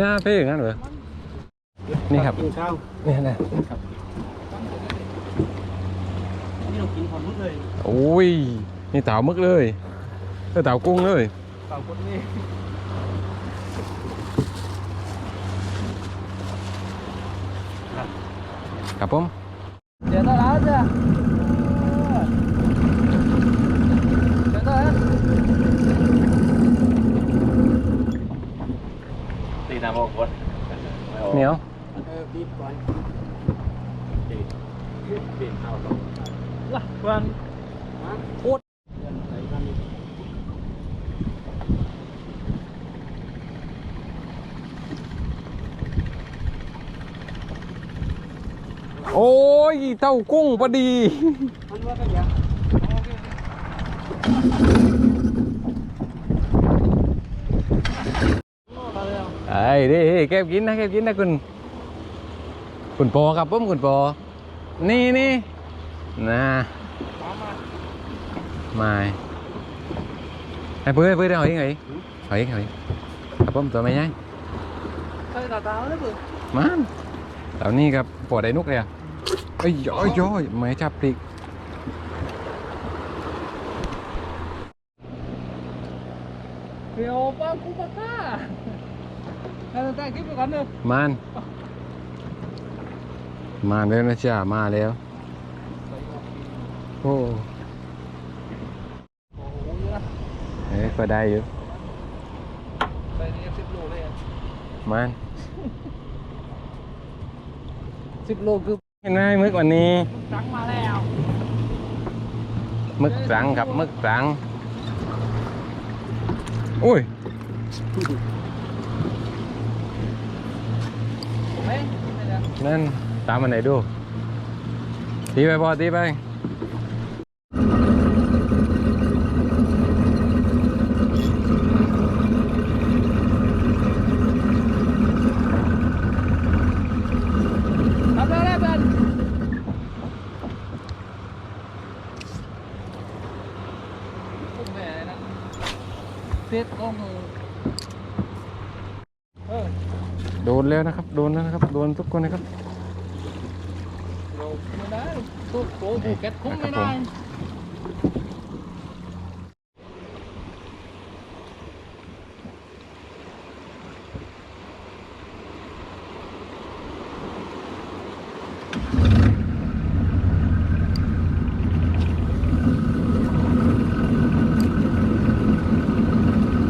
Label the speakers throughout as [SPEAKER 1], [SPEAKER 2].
[SPEAKER 1] งา
[SPEAKER 2] เพ่
[SPEAKER 1] อย่างนั้นเหรอนี่ครับ
[SPEAKER 2] กินข้าว
[SPEAKER 1] นี่นะ
[SPEAKER 2] นี่เรากินความมุดเลย
[SPEAKER 1] โอ้ยนี่เต่ามึกเลยเออเต่ากุ้งเลย
[SPEAKER 3] cả quân đi
[SPEAKER 1] ครับผม
[SPEAKER 3] để tao đá chưa để tao hết
[SPEAKER 2] ตีน้ำบอกว่า
[SPEAKER 1] เหนียว
[SPEAKER 3] ờ bịp còn
[SPEAKER 2] ตีตีข้าว
[SPEAKER 3] là quan cốt
[SPEAKER 1] โอ้ยเต้ากุ้งพอดี
[SPEAKER 3] ăn qua cái
[SPEAKER 1] คุณคุณปอครับผมคุณปอ นี่นี่นะไม่ไอ้เพื่อนเพื่อนเอาอีกไงเอาอีกเอาอีกครับผมตัวไม่ใหญ่
[SPEAKER 3] Thôi tao tao đấy bự
[SPEAKER 1] มันตอนนี้ครับปวดไอ้นุกเลยอะไอ้ยย้อยย้อยไม่จับปลิก
[SPEAKER 3] Kiểu ba cú ba ca Tao tao kiếm được con được
[SPEAKER 1] มัน มาแล้วนะจ๊ะมาแล้ว โอ้
[SPEAKER 3] Ồ, như đó
[SPEAKER 1] เอ้ยก็ได้อยู่
[SPEAKER 3] Đây thì em xếp lô đây
[SPEAKER 1] มัน
[SPEAKER 3] Xếp lô cứ
[SPEAKER 1] เห็นไหมมึกวันนี้
[SPEAKER 3] trắng mà lèo
[SPEAKER 1] มึกสังครับมึกสังอุ้ย
[SPEAKER 3] Đấy, đây là
[SPEAKER 1] นั่น ตามมาไหนดูตีไปพอตีไปโดนแล้วนะครับ โดนแล้วนะครับ โดนทุกคนนะครับ
[SPEAKER 3] đá Cô, cô, cô kết khung
[SPEAKER 1] Kết
[SPEAKER 3] đây này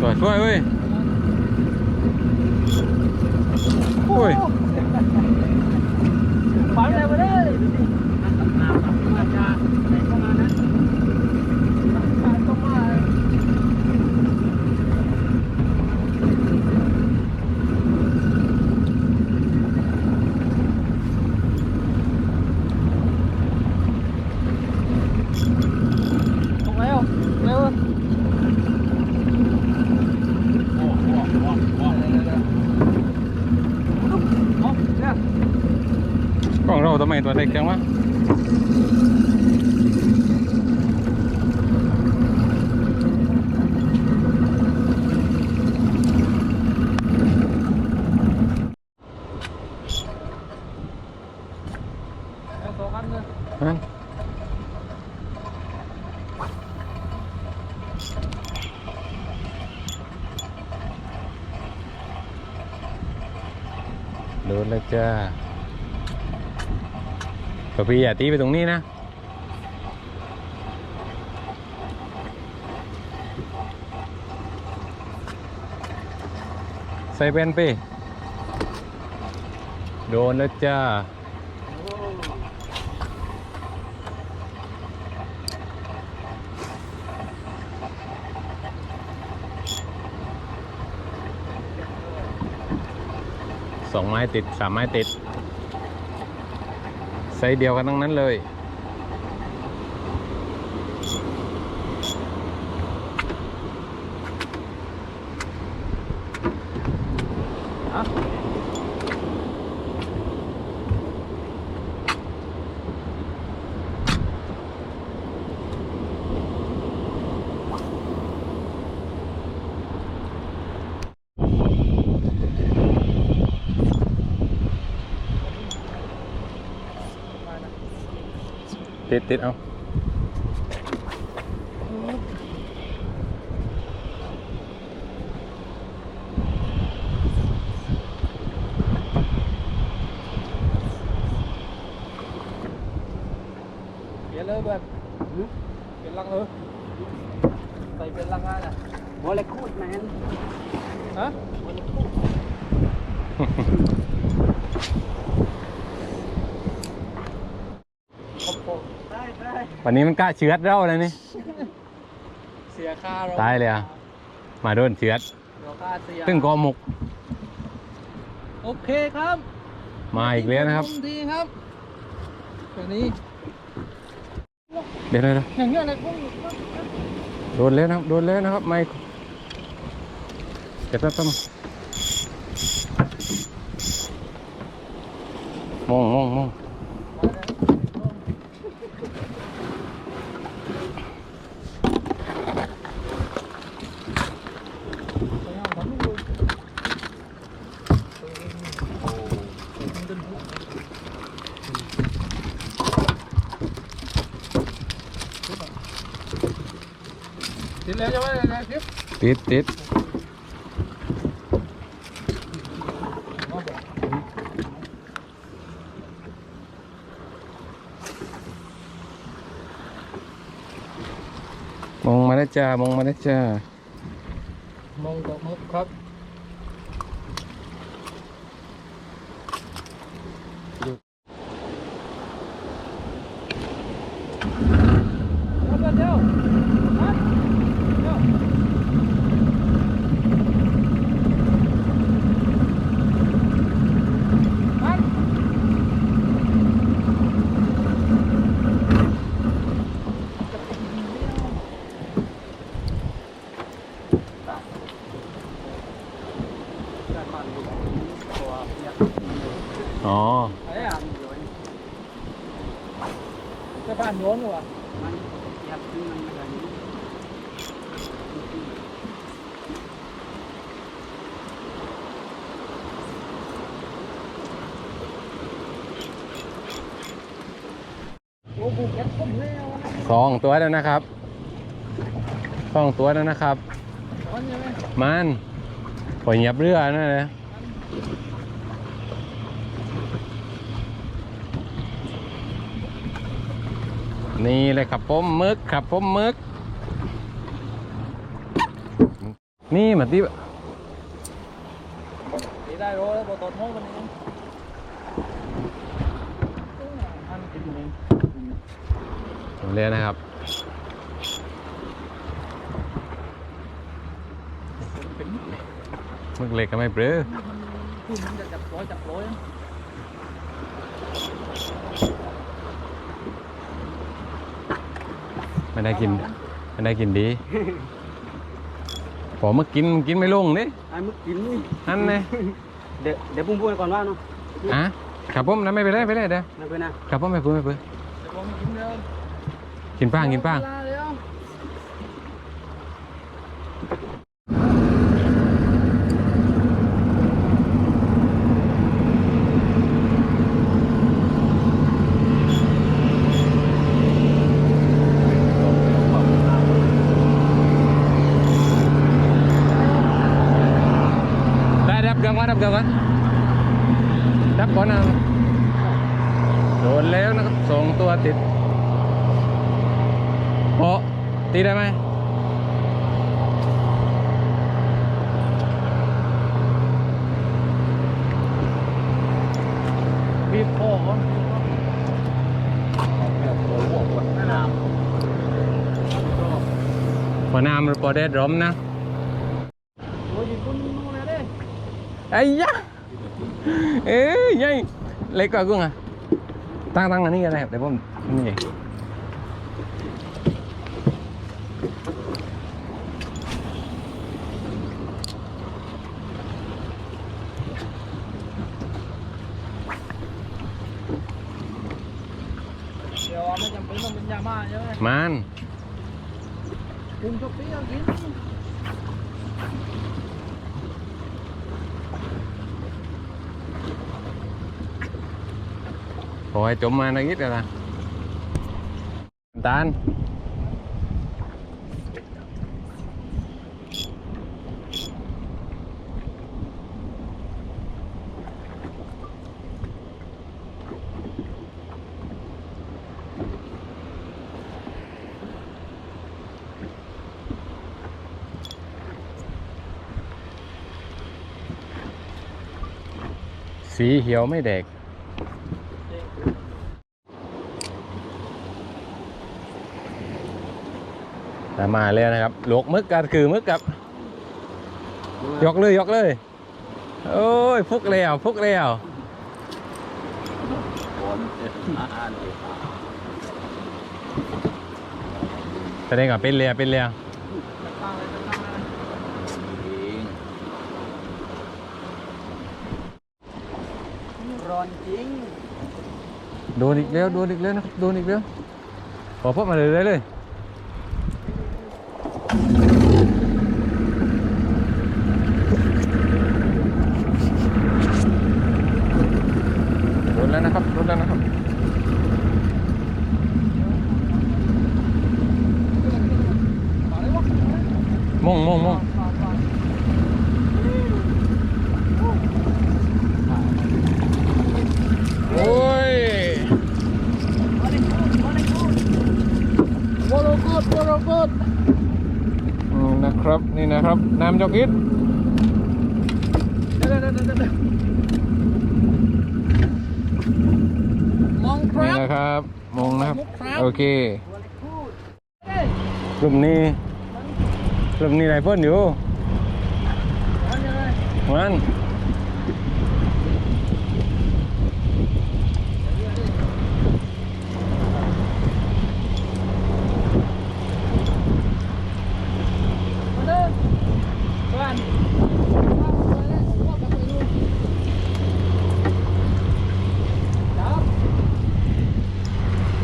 [SPEAKER 1] สวยช่วยเว้ยโอ้ย
[SPEAKER 3] Bắn ra bên đây Không mà ถูกแล้วเร็วเอาเนี่ย
[SPEAKER 1] กล้องเราทำไมตัวเล็กจังวะ
[SPEAKER 3] เอาสองอันเลย
[SPEAKER 1] ฮะ โดนแล้วจ้าก็พี่อย่าตีไปตรงนี้นะ ใส่เป็นปีโดนแล้วจ้า สองไม้ติดสามไม้ติดไซส์เดียวกันทั้งนั้นเลย ติดติดเอา
[SPEAKER 3] เปลี่ยนเลยเบิร์ดเปลี่ยนลังเออใส่เป็นลังงานอะ
[SPEAKER 2] โมเลกุลแมน
[SPEAKER 3] ฮะ
[SPEAKER 2] ได้ได้
[SPEAKER 1] วันนี้มันกล้าเชื้อดเราเลยนี่
[SPEAKER 3] เสียค่าเรา
[SPEAKER 1] ตายเลยอะ มาโดนเชื้อด
[SPEAKER 3] เราค่าเสีย
[SPEAKER 1] ตึ้งกอหมก
[SPEAKER 3] โอเคครับ
[SPEAKER 1] มาอีกแล้วนะครับ
[SPEAKER 3] ขอณทีครับตัวนี้
[SPEAKER 1] เดี๋ยวเดี๋ยวเดี๋ยว
[SPEAKER 3] อย่างเงี้ยเลยกุ้ง
[SPEAKER 1] โดนแล้วนะครับ โดนแล้วนะครับ ไม่เก็บแป๊บแป๊บมองมองมอง
[SPEAKER 3] ติดแล้วใช่ไหมนะคลิป
[SPEAKER 1] ติดติดมองมาแล้วจ้ามองมาแล้วจ้าม
[SPEAKER 3] องตกมุกครับเดี๋ยวเดี๋ยวฮะเดี๋ยวฮะ
[SPEAKER 1] อ๋อ
[SPEAKER 3] อะไรอะจะบ้านโน้นเหรอ
[SPEAKER 2] มันยับขึ้นมันอะไรนี้
[SPEAKER 3] โอ้โหแก๊ ส
[SPEAKER 1] องตัวแล้วนะครับสองตัวแล้วนะครับ
[SPEAKER 3] มั
[SPEAKER 1] นปล่อยหยียบเรือนั่นเลยนี่เลยครับผมมึกครับผมมึก นี่มาที่
[SPEAKER 3] ได้รู้แล้วบอตอนโม้กันนี้อันเป็นยังไง
[SPEAKER 1] เรียนนะครับ
[SPEAKER 3] เป็น
[SPEAKER 1] มึกเล็กก็ไม่เปลือ
[SPEAKER 3] คือมันจะจับร้อยจับร้อย
[SPEAKER 1] ไม่ได้กินไม่ได้กินดีพอมากินกินไม่ลงนี่
[SPEAKER 2] ไอ้มึกกินนี่
[SPEAKER 1] นั่นเลย
[SPEAKER 2] เดี๋ยวเดี๋ยวปุ้มพูดก่อนว่าเนาะ
[SPEAKER 1] อะครับผมนั่นไม่เป็นไรไม่เป็นไรเด้อ
[SPEAKER 2] ไม่เป็นไร
[SPEAKER 1] ครับผมไม่เปื้อไม่เปื้อ
[SPEAKER 3] เดี๋ยวผมกินเดิม
[SPEAKER 1] กินป้างกินป้าง ได้ดับเครื่องก่อนดับเครื่องก่อนดับก่อนนะโดนแล้วนะครับสองตัวติด โอ้ตีได้ไหม
[SPEAKER 3] บีบคอก่อน
[SPEAKER 1] พอนามพอได้ร้อมนะ
[SPEAKER 3] โอ้ยคุณนู่นเลยเด้
[SPEAKER 1] ไอ้ยะเอ้ยยัยเล็กกว่ากุ้งอะตั้งตั้งอันนี้กันเลยเดี๋ยวผมนี่
[SPEAKER 3] เดี๋ยวไม่จำเป็นต้องเป็นยาม่าใช่ไหม
[SPEAKER 1] มัน
[SPEAKER 3] ปรุงชกปี้เอากิน
[SPEAKER 1] ขอให้จมมาหน่อยนิดเดียวนะ ตาล สีเขียวไม่แดก แต่มาแล้วนะครับลวกมึกกันคือมึกกับ ยกเลยยกเลย โอ้ยฟุกแล้วฟุกแล้วแสดงว่าเป็นเรียเป็นเรีย
[SPEAKER 2] ร้อนจริง
[SPEAKER 1] โดนอีกแล้วโดนอีกแล้วนะครับโดนอีกแล้วขอพบมาเลยเลยเลยโดนแล้วนะครับโดนแล้วนะครับ
[SPEAKER 3] มาเลยวะ
[SPEAKER 1] มงมงมงโอ้ย
[SPEAKER 3] โวโล กูดโวโลกูด
[SPEAKER 1] อืมนะครับนี่นะครับ น้ำจอกอิด
[SPEAKER 3] เดี๋ยวเดี๋ยวเดี๋ยวเดี๋ยวมองค
[SPEAKER 1] นี่
[SPEAKER 3] รับ
[SPEAKER 1] นะครับมงนะครับ
[SPEAKER 3] ครับ
[SPEAKER 1] โอเคกลุ่มนี้กลุ่มนี้ไหนเพิ่นอยู่มัน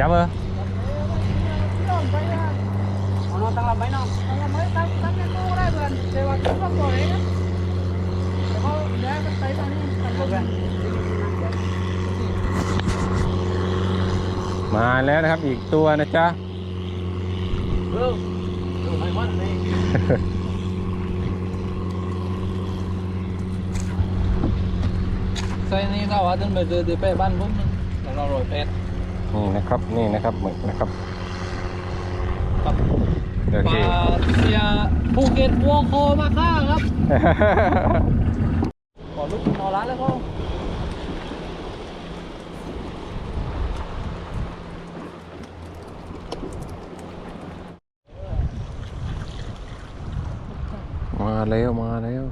[SPEAKER 1] จับเออ
[SPEAKER 2] เอานอนตั้งลำไว้เนาะ
[SPEAKER 1] มา แล้วนะครับ อีกตัวนะจ๊ะ
[SPEAKER 2] เออเออไม่วัดเลย
[SPEAKER 3] ใส่นี่ถ้าว่าท่านไปเจอที่ไปบ้านผมนะแต่เราลอยเป็ด
[SPEAKER 1] นี่นะครับ นี่นะครับหมึกนะครับ
[SPEAKER 3] ครับ
[SPEAKER 1] โอ
[SPEAKER 3] ป
[SPEAKER 1] เค
[SPEAKER 3] ลาเสียภูเก็ตวัวโคมาฆ่าครับขอลูกนอนร้านแล้วก็
[SPEAKER 1] มาแล้วมาแล้ว